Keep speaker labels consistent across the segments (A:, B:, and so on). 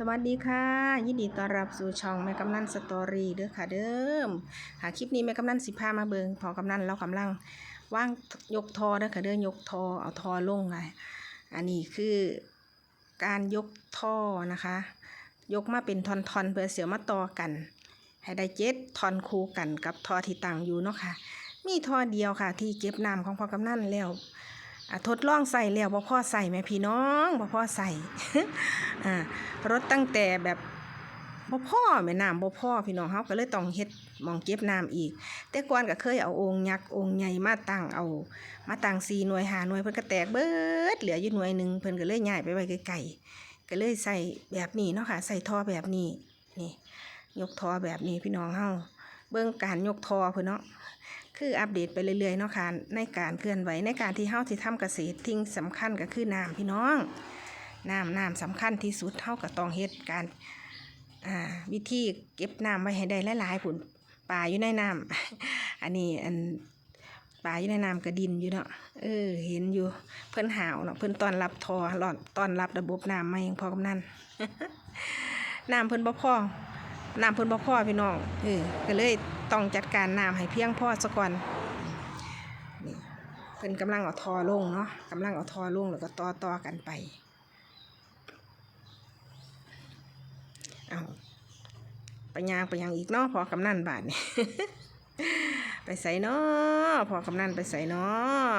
A: สวัสดีค่ะ ยินดีต้อนรับสู่ช่องแม่กำนันสตอรี่เด้อค่ะเดิมค่ะคลิปนี้แม่กำนันสิพามาเบิงพอกำนันเรากำลังว่างยกทอเด้อค่ะเด้อยกทอเอาทอลงไงอันนี้คือการยกท่อนะคะ ยกมาเป็นทอนๆเพื่อเสียวมาต่อกัน ให้ได้เจ็ดทอนคู่กันกับทอที่ตั้งอยู่เนาะค่ะ มีทอเดียวค่ะที่เก็บน้ำของพอกำนันแล้ว อะทดลองใส่แล้วบ่พ่อใส่แม่พี่น้องบ่พ่อใส่อ่ารถตั้งแต่แบบบ่พ่อแม่น้ำบ่พ่อพี่น้องเฮาก็เลยต้องเฮ็ดมองเก็บน้ำอีก แต่ก่อนก็เคยเอาองค์ยักษ์องค์ใหญ่มาตั้งเอา มาตั้ง4หน่วย5หน่วยเพิ่นก็แตกเบิดเหลืออยู่หน่วยหนึงเพิ่นก็เลยย้ายไปไว้ไกลๆก็เลยใส่แบบนี้เนาะค่ะใส่ท่อแบบนี้นี่ ยกท่อแบบนี้พี่น้องเฮาเบิ่งการยกท่อเพิ่นเนาะ คืออัปเดตไปเรื่อยๆเนาะค่ะในการเคลื่อนไหวในการที่เฮาสิทำเกษตรทิ้งสำคัญก็คือน้ำพี่น้องน้ำน้ำสำคัญที่สุดเท่ากับต้องเฮ็ดการวิธีเก็บน้ำไว้ให้ได้หลายๆผุนปลาอยู่ในน้ำอันนี้อันปลาอยู่ในน้ำกระดินอยู่เนาะเออ เห็นอยู่เพิ่นหาวเนาะเพิ่นตอนรับทอหลอดตอนรับระบบน้ำมาอย่างพอกำนันน้ำเพิ่นบ่พอ น้ำเพิ่นบ่พอพี่น้องเออก็เลยต้องจัดการน้ำให้เพียงพอซะก่อนนี่เพิ่นกำลังเอาทอลงเนาะกำลังเอาทอลงแล้วก็ต่อต่อกันไปเอาไปยางไปยางอีกเนาะพอกำนันบาทนี่ไปใส่เนาะพอกำนันไปใส่เนา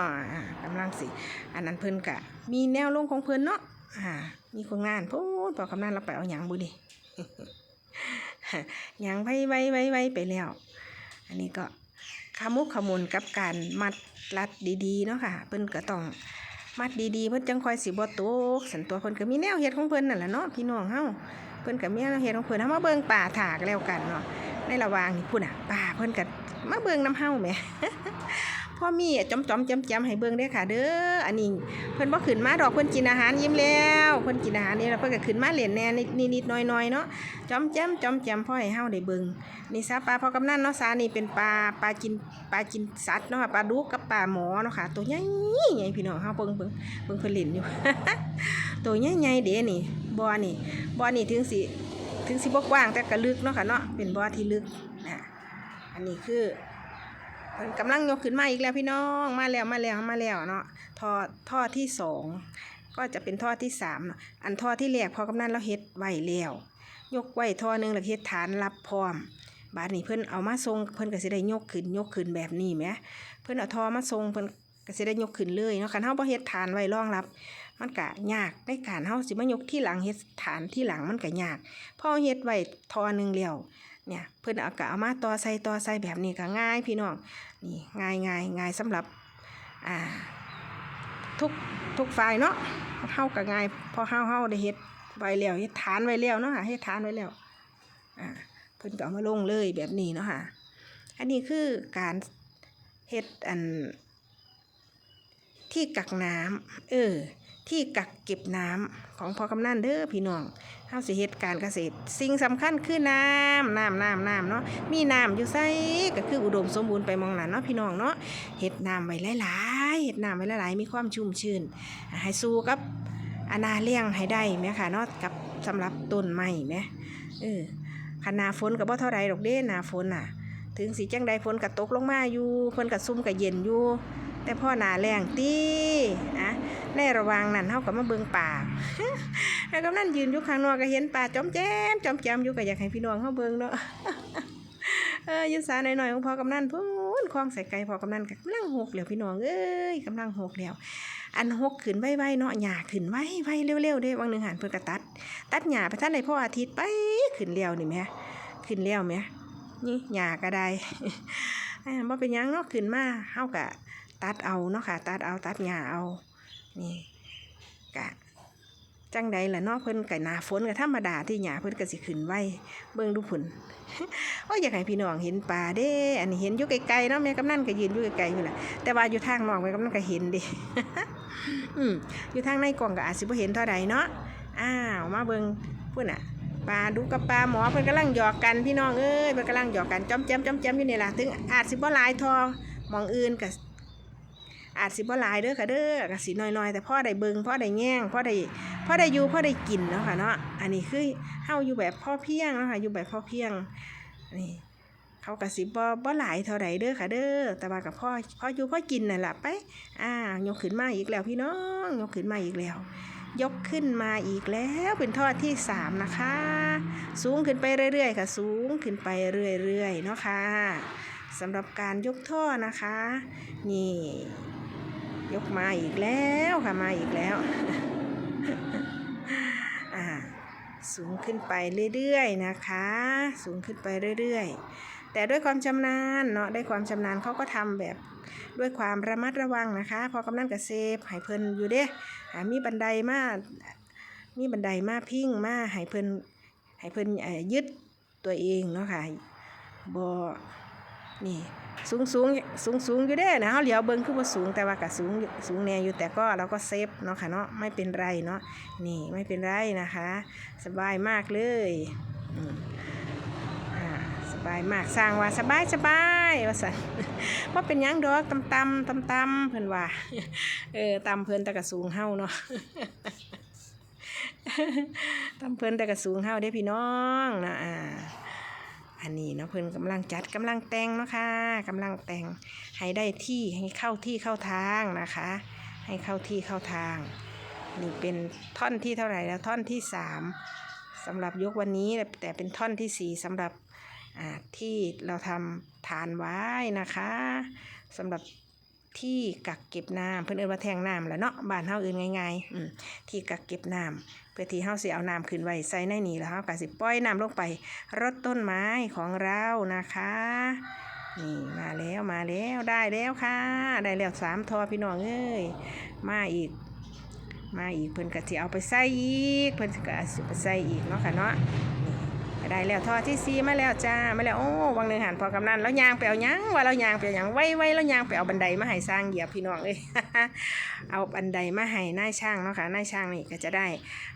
A: ะอ่ากำลังสิอันนั้นเพิ่นกะ มีแนวลงของเพิ่นเนาะอ่ามีคนงานพูดพอกำนันเราไปเอาหยังบุดิ ยังไว้ไว้ไว้ไว้ไปแล้ว อันนี้ก็ขมุกขมุนกับการมัดรัดดีๆเนาะค่ะ เพิ่นก็ต้องมัดดีๆเพิ่นจังคอยสิบ่ตกสันตัวเพิ่นก็มีแนวเฮ็ดของเพิ่นนั่นแหละเนาะพี่น้องเฮาเพิ่นก็มีแนวเฮ็ดของเพิ่นเฮามาเบิ่งป่าถากแล้วกันเนาะในระหว่างนี่พุ่นน่ะป่าเพิ่นก็มาเบิ่งน้ำเฮาแหม พ่อมีอะจอมๆจำให้เบิ่งเด้ค่ะ เด้ออันนี้เพิ่นบ่ขึ้นมาดอกเพิ่นกินอาหารยิ้มแล้วเพิ่นกินอาหารนี่แล้วเพิ่นก็ขึ้นมาเล่นแน่นิดๆหน่อยๆเนาะจอมแจมจอมแจมพ่อให้เฮาได้เบิ่งนี่ซาปลาพ่อกำนันเนาะซานี่เป็นปลาปลากินปลากินสัตว์เนาะค่ะปลาดุกกับปลาหมอเนาะค่ะ ตัวใหญ่ใหญ่พี่น้องเฮาเบิ่งเบิ่งเบิ่งเพิ่นเล่นอยู่ ตัวใหญ่ๆเด้นี่บ่อนี่บ่อนี่ถึงสิถึงสิบ่กว้างแต่ก็ลึกเนาะค่ะเนาะเป็นบ่อที่ลึกนะอันนี้คือ เพิ่นกำลังยกขึ้นมาอีกแล้วพี่น้องมาแล้วมาแล้วมาแล้วเนาะท่อท่อที่สองก็จะเป็นท่อที่สามอันท่อที่แรกพอกำนันเราเฮ็ดไว้แล้วยกไว้ท่อหนึงแล้วเฮ็ดฐานรับพร้อมบาดนี้เพิ่นเอามาทรงเพิ่นก็สิได้ยกขึ้นยกขึ้นแบบนี้แหมเพิ่นเอาท่อมาทรงเพิ่นก็สิได้ยกขึ้นเลยเนาะคันเฮาบ่เฮ็ดฐานไว้รองรับ มันก็ยากในการเฮาสิมายกที่หลังเฮ็ดฐานที่หลังมันก็ยากพอเฮ็ดไว้ทอหนึงแล้ว เนี่ยเพิ่นเอาก็เอามาต่อใส่ต่อใส่แบบนี้ก็ง่ายพี่น้องนี่ง่ายง่ายง่ายสำหรับอ่าทุกทุกฝ่ายเนาะเฮาก็ง่ายพอเฮาเฮาได้เฮ็ดไว้แล้วเฮ็ดฐานไว้แล้วเนาะค่ะเฮ็ดฐานไว้แล้วอ่าเพิ่นก็เอามาลงเลยแบบนี้เนาะค่ะอันนี้คือการเฮ็ดอันที่กักน้ำเออ ที่กักเก็บน้ำของพอกำนันเด้อพี่น้องเฮาสิเฮ็ดการเกษตร สิ่งสำคัญคือน้ำน้ำน้ำน้ำเนาะมีน้ำอยู่ไสก็คืออุดมสมบูรณ์ไปมองนั้นเนาะพี่น้องเนาะเฮ็ดน้ำไว้หลายๆเฮ็ดน้ำไว้หลายๆมีความชุ่มชื้นให้สู้กับอนาเลี้ยงให้ได้แหมค่ะเนาะกับสำหรับต้นไม้แหมเออคันาฝนก็บ่เท่าใดดอกเด้หนาฝนน่ะ ถึงสิจังใดฝนก็ตกลงมาอยู่เฟินก็ซุ่มก็เย็นอยู่ แต่พ่อหนาแรงตีอะในระว่างนั้นเฮาก็มาเบิงป่าแล้วก็นั่นยืนอยู่ข้างนอกก็เห็นป่าจอมแจมจอมแจมอยู่ก็อยากให้พี่น้องเฮาเบิงเนาะเออยืนสาหน่อยๆของพ่อกำนันพูนคลองใส่ไก่พ่อกำนันก็กำลังหกแล้วพี่น้องเอ้ยกำลังหกแล้วอันหกขึ้นไวๆเนาะหญ้าขึ้นไวไวเร็วๆด้บางหนึ่งหันเพิ่นก็ตัด ตัดหญ้าไปทันในพ่ออาทิตย์ไปขึ้นแล้วนี่แหมขึ้นแล้วแหมนี่หญ้าก็ได้อ่าบ่เป็นยังเนาะขึ้นมาเฮาก็ ตัดเอาเนาะค่ะ ตัดเอาตัดหญ้าเอานี่กะจังใดล่ะเนาะเพิ่นก็หนาฝนก็ธรรมดาที่หญ้าเพิ่นก็สิขึ้นไวเบิ่งดูพุ่นโอ้ยอยากให้พี่น้องเห็นปลาเด้ อันนี้เห็นอยู่ไกลๆเนาะแม่กำนันก็ยืนอยู่ไกลๆอยู่ล่ะแต่ว่าอยู่ทางนอกแม่กำนันก็เห็นดิอืมอยู่ทางในกล่องก็อาจสิบ่เห็นเท่าใดเนาะอ้าวมาเบิ่งพุ่นน่ะปลาดุกกับปลาหมอเพิ่นกำลังหยอกกันพี่น้องเอ้ยเพิ่นกำลังหยอกกันจ้อมแจมจ้อมแจมอยู่นี่ล่ะถึงอาจสิบ่หลายทอมองอื่นก็ อาจสิบ่หลายเด้อค่ะเด้อก็สิน้อยๆ แต่พ่อได้เบิงพ่อได้แย่งพ่อได้พ่อได้อยู่พ่อได้กินเนาะค่ะเนาะอันนี้คือเฮาอยู่แบบพ่อเพียงเนาะค่ะอยู่แบบพ่อเพียงนี่เขาก็สิบ่บ่หลายเท่าใดเด้อค่ะเด้อแต่ว่ากับพ่อพ่ออยู่พ่อกินนั่นล่ะไปอ่ายกขึ้นมาอีกแล้วพี่น้องยกขึ้นมาอีกแล้ว ยกขึ้นมาอีกแล้วเป็นทอดที่สามนะคะ สูงขึ้นไปเรื่อยๆ ค่ะ สูงขึ้นไปเรื่อยๆเนาะค่ะสำหรับการยกท่อนะคะ นี่ ยกมาอีกแล้วค่ะมาอีกแล้วอ่าสูงขึ้นไปเรื่อยๆนะคะ สูงขึ้นไปเรื่อยๆ แต่ด้วยความชำนาญเนาะด้วยความชำนาญเขาก็ทำแบบด้วยความระมัดระวังนะคะ พอกำนันกับเซฟให้เพลินอยู่เด้หามีบันไดมามีบันไดมาพิงมาให้เพลินให้เพลินยึดตัวเองเนาะค่ะบ่ นี่สูงสูงสูงสูงอยู่เด้นะเขาเหลียวเบิ่งคือว่าสูงแต่ว่าก็สูงสูงแน่อยู่แต่ก็เราก็เซฟเนาะค่ะเนาะไม่เป็นไรเนาะนี่ไม่เป็นไรนะคะ สบายมากเลยสบายมากสร้างว่าสบายสบายว่าสันว่าเป็นยังดอกตำตำตำตำเพิ่อนว่าเออตำเพิ่อนแต่กระสูงเฮาเนาะตำเพิ่อนแต่กระสูงเฮาได้พี่น้องนะอ่า อันนี้เนาะเพิ่นกำลังจัดกำลังแต่งเนาะค่ะกำลังแต่งให้ได้ที่ให้เข้าที่เข้าทางนะคะ ให้เข้าที่เข้าทาง นี่เป็นท่อนที่เท่าไหร่แล้วท่อนที่สามสำหรับยกวันนี้แต่เป็นท่อนที่สี่สำหรับที่เราทำฐานไว้นะคะสำหรับ ที่กักเก็บน้ำเพื่อนเอิ้นว่าแทงน้ำแหละเนาะบ้านเฮาอื่นง่ายๆที่กักเก็บน้ำเพื่อที่เฮาสิเอาน้ำขึ้นไว้ใส่ในนี้แล้วเฮาก็สิปล่อยน้ำลงไปรดต้นไม้ของเรานะคะนี่มาแล้วมาแล้วได้แล้วค่ะ ได้แล้วสามทอพี่น้องเอ้ยมาอีก มาอีกเพิ่นก็สิเอาไปใส่อีกเพิ่นก็สิไปใส่อีกเนาะค่ะเนาะ ได้แล้วทอที่ซีมาแล้วจ้ามาแล้วโอ้วังหนึ่งหันพอกำนันแล้วยางไปเอายังว่าเรายางไปเอายังไว้ไว้แล้วยางไปเอาบันไดมาให้สร้างเหยียบพี่น้องเอ้ยเอาบันไดมาให้นายช่างเนาะค่ะนายช่างนี่ก็จะได้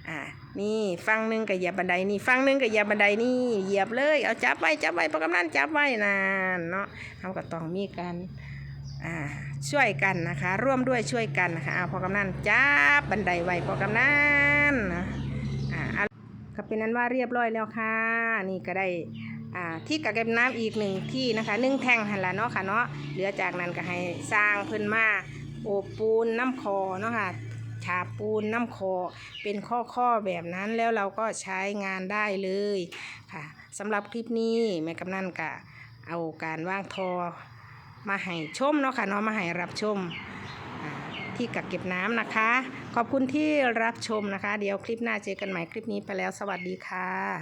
A: อ่านี่ฟังหนึงก็เหยียบบันไดนี่ฟังหนึงก็เหยียบบันไดนี่เหยียบเลยเอาจับไว้จับไว้พอกำนันจับไว้นานเนาะเขาก็ต้องมีการอ่าช่วยกันนะคะ ร่วมด้วยช่วยกันนะคะเอาพอกำนันจับบันไดไว้พอกำนันนะ ก็เป็นนั้นว่าเรียบร้อยแล้วค่ะ นี่ก็ได้อ่าที่กักเก็บน้ำอีกหนึ่งที่นะคะนึ่งแท่งหันละเนาะค่ะเนาะเหลือจากนั้นก็ให้สร้างเพิ่นมาโอบปูนน้ำคอเนาะค่ะฉาบปูนน้ำคอเป็นข้อข้อๆแบบนั้นแล้วเราก็ใช้งานได้เลยค่ะสำหรับคลิปนี้แม่กำนันกะเอาการว่างทอมาให้ชมเนาะค่ะเนาะมาให้รับชม ที่กักเก็บน้ำนะคะ ขอบคุณที่รับชมนะคะ เดี๋ยวคลิปหน้าเจอกันใหม่คลิปนี้ไปแล้ว สวัสดีค่ะ